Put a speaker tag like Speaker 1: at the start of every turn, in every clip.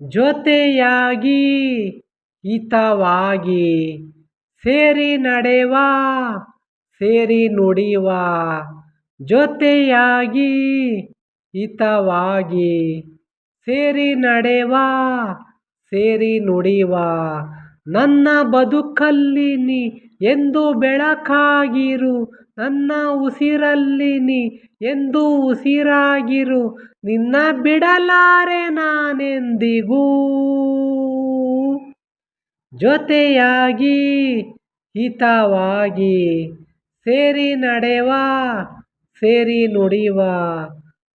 Speaker 1: ಜೊತೆಯಾಗಿ ಹಿತವಾಗಿ ಸೇರಿ ನಡೆವ ಸೇರಿ ನುಡಿವ ಜೊತೆಯಾಗಿ ಹಿತವಾಗಿ ಸೇರಿ ನಡೆವ ಸೇರಿ ನುಡಿವ ನನ್ನ ಬದುಕಲ್ಲಿ ನೀ ಎಂದು ಬೆಳಕಾಗಿರು, ನನ್ನ ಉಸಿರಲ್ಲಿ ನೀ ಎಂದು ಉಸಿರಾಗಿರು, ನಿನ್ನ ಬಿಡಲಾರೆ ನಾನೆಂದಿಗೂ. ಜೊತೆಯಾಗಿ, ಹಿತವಾಗಿ ಸೇರಿ ನಡೆವ, ಸೇರಿ ನುಡಿವ,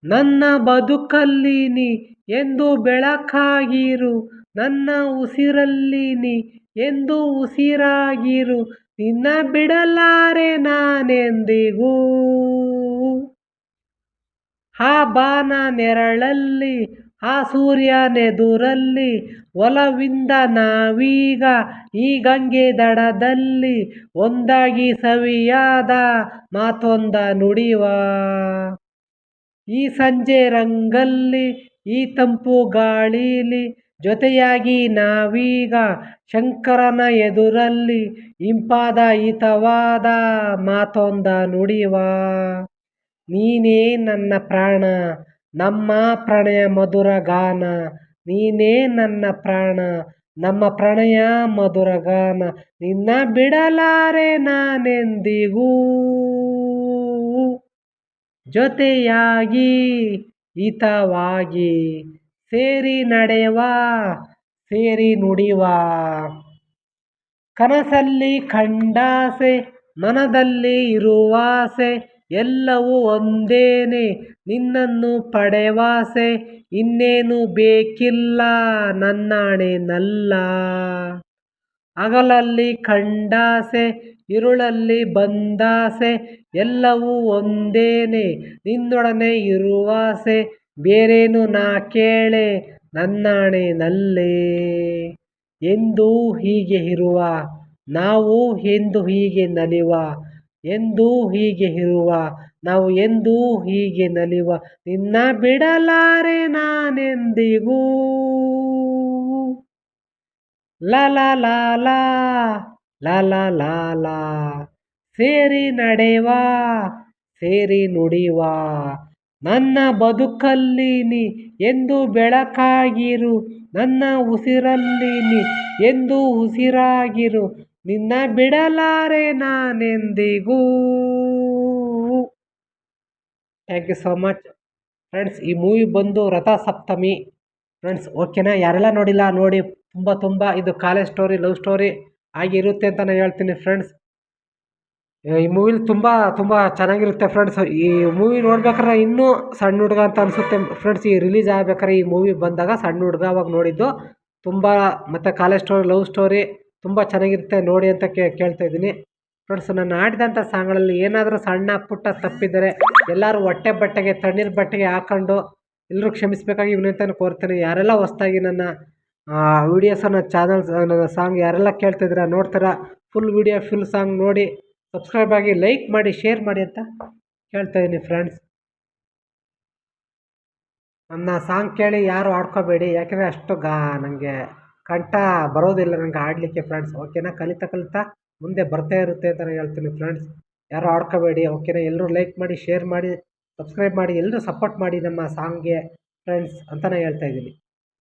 Speaker 1: ನನ್ನ ಬದುಕಲ್ಲಿ ನೀ ಎಂದು ಬೆಳಕಾಗಿರು, ನನ್ನ ಉಸಿರಲ್ಲಿ ನೀ ಎಂದು ಉಸಿರಾಗಿರು, ನಿನ್ನ ಬಿಡಲಾರೆ ನಾನೆಂದಿಗೂ. ಆ ಬಾನ ನೆರಳಲ್ಲಿ, ಆ ಸೂರ್ಯನೆದುರಲ್ಲಿ ಒಲವಿಂದ ನಾವೀಗ ಈ ಗಂಗೆ ದಡದಲ್ಲಿ, ಒಂದಾಗಿ ಸವಿಯಾದ ಮಾತೊಂದ ನುಡಿವ. ಈ ಸಂಜೆ ರಂಗಲ್ಲಿ, ಈ ತಂಪು ಗಾಳೀಲಿ ಜೊತೆಯಾಗಿ ನಾವೀಗ ಶಂಕರನ ಎದುರಲ್ಲಿ ಇಂಪಾದ ಹಿತವಾದ ಮಾತೊಂದ ನುಡಿವ ನೀನೇ ನನ್ನ ಪ್ರಾಣ, ನಮ್ಮ ಪ್ರಣಯ ಮಧುರ ಗಾನ. ನೀನೇ ನನ್ನ ಪ್ರಾಣ, ನಮ್ಮ ಪ್ರಣಯ ಮಧುರ ಗಾನ. ನಿನ್ನ ಬಿಡಲಾರೆ ನಾನೆಂದಿಗೂ. ಜೊತೆಯಾಗಿ ಹಿತವಾಗಿ ಸೇರಿ ನಡೆಯುವ, ಸೇರಿ ನುಡಿವ ಕನಸಲ್ಲಿ ಕಂಡಾಸೆ, ಮನದಲ್ಲಿ ಇರುವಾಸೆ, ಎಲ್ಲವೂ ಒಂದೇನೆ, ನಿನ್ನನ್ನು ಪಡೆವಾಸೆ, ಇನ್ನೇನು ಬೇಕಿಲ್ಲ ನನ್ನಾಣೆನಲ್ಲ ಅಗಲಲ್ಲಿ ಕಂಡಾಸೆ ಇರುಳಲ್ಲಿ ಬಂದಾಸೆ, ಎಲ್ಲವೂ ಒಂದೇನೆ, ನಿನ್ನೊಡನೆ ಇರುವಾಸೆ ಬೇರೇನು ನಾ ಕೇಳೆ ನನ್ನಾಣೆ ನಲ್ಲೇ? ಎಂದು ಹೀಗೆ ಇರುವ, ನಾವು ಎಂದು ಹೀಗೆ ನಲಿವ, ಎಂದು ಹೀಗೆ ಇರುವ, ನಾವು ಎಂದು ಹೀಗೆ ನಲಿವ, ನಿನ್ನ ಬಿಡಲಾರೆ ನಾನೆಂದಿಗೂ? ಲಲ ಲಾಲ ಲಲ ಸೇರಿ ನಡೆವಾ, ಸೇರಿ ನುಡಿವಾ ನನ್ನ ಬದುಕಲ್ಲಿ ನೀ ಎಂದು ಬೆಳಕಾಗಿರು, ನನ್ನ ಉಸಿರಲ್ಲಿ ನೀ ಎಂದು ಉಸಿರಾಗಿರು, ನಿನ್ನ ಬಿಡಲಾರೆ ನಾನೆಂದಿಗೂ. Thank you so much friends ಈ ಮೂವಿ ಬಂದು ರಥಸಪ್ತಮಿ. ಫ್ರೆಂಡ್ಸ್ ಓಕೆನಾ ಯಾರೆಲ್ಲ ನೋಡಿಲ್ಲ, ನೋಡಿ, ತುಂಬ ತುಂಬ, ಇದು ಕಾಲೇಜ್ ಸ್ಟೋರಿ ಲವ್ ಸ್ಟೋರಿ ಆಗಿರುತ್ತೆ ಅಂತ ನಾನು ಹೇಳ್ತೀನಿ ಫ್ರೆಂಡ್ಸ್ ಈ ಮೂವಿಲಿ ತುಂಬ ತುಂಬ ಚೆನ್ನಾಗಿರುತ್ತೆ ಫ್ರೆಂಡ್ಸ್ ಈ ಮೂವಿ ನೋಡ್ಬೇಕಾದ್ರೆ ಇನ್ನೂ ಸಣ್ಣ ಹುಡುಗ ಅಂತ ಅನಿಸುತ್ತೆ. ಫ್ರೆಂಡ್ಸ್ ಈ ರಿಲೀಸ್ ಆಗ್ಬೇಕಾದ್ರೆ ಈ ಮೂವಿ ಬಂದಾಗ ಸಣ್ಣ ಹುಡುಗ ಅವಾಗ ನೋಡಿದ್ದು ತುಂಬ, ಮತ್ತು ಕಾಲೇಜ್ ಸ್ಟೋರಿ ಲವ್ ಸ್ಟೋರಿ ತುಂಬ ಚೆನ್ನಾಗಿರುತ್ತೆ. ನೋಡಿ ಅಂತ ಕೇಳ್ತಾ ಇದ್ದೀನಿ. ಫ್ರೆಂಡ್ಸ್ ನಾನು ಆಡಿದಂಥ ಸಾಂಗ್ಗಳಲ್ಲಿ ಏನಾದರೂ ಸಣ್ಣ ಪುಟ್ಟ ತಪ್ಪಿದ್ದರೆ ಎಲ್ಲರೂ ಹೊಟ್ಟೆ ಬಟ್ಟೆಗೆ, ತಣ್ಣೀರು ಬಟ್ಟೆಗೆ ಹಾಕೊಂಡು ಎಲ್ಲರೂ ಕ್ಷಮಿಸಬೇಕಾಗಿ ವಿನಂತಿಯನ್ನು ಕೋರ್ತೇನೆ. ಯಾರೆಲ್ಲ ಹೊಸ್ದಾಗಿ ನನ್ನ ವೀಡಿಯೋಸನ್ನು ಚಾನಲ್ಸ್ ನನ್ನ ಸಾಂಗ್ ಯಾರೆಲ್ಲ ಕೇಳ್ತಿದ್ದೀರಾ ನೋಡ್ತೀರಾ? ಫುಲ್ ವೀಡಿಯೋ ಫುಲ್ ಸಾಂಗ್ ನೋಡಿ ಸಬ್ಸ್ಕ್ರೈಬ್ ಆಗಿ ಲೈಕ್ ಮಾಡಿ ಶೇರ್ ಮಾಡಿ ಅಂತ ಕೇಳ್ತಾ ಇದ್ದೀನಿ ಫ್ರೆಂಡ್ಸ್ ನನ್ನ ಸಾಂಗ್ ಕೇಳಿ ಯಾರು ಆಡ್ಕೋಬೇಡಿ, ಯಾಕೆಂದರೆ ಅಷ್ಟು ಗಾ ನನಗೆ ಕಂಠ ಬರೋದಿಲ್ಲ ನನಗೆ ಆಡಲಿಕ್ಕೆ ಫ್ರೆಂಡ್ಸ್ ಓಕೆನಾ ಕಲಿತಾ ಕಲಿತಾ ಮುಂದೆ ಬರ್ತಾ ಇರುತ್ತೆ ಅಂತ ನಾನು ಹೇಳ್ತೀನಿ ಫ್ರೆಂಡ್ಸ್ ಯಾರು ಆಡ್ಕೋಬೇಡಿ ಓಕೆನಾ ಎಲ್ಲರೂ ಲೈಕ್ ಮಾಡಿ ಶೇರ್ ಮಾಡಿ ಸಬ್ಸ್ಕ್ರೈಬ್ ಮಾಡಿ ಎಲ್ಲರೂ ಸಪೋರ್ಟ್ ಮಾಡಿ ನಮ್ಮ ಸಾಂಗ್ಗೆ ಫ್ರೆಂಡ್ಸ್ ಅಂತ ನಾನು ಹೇಳ್ತಾ ಇದ್ದೀನಿ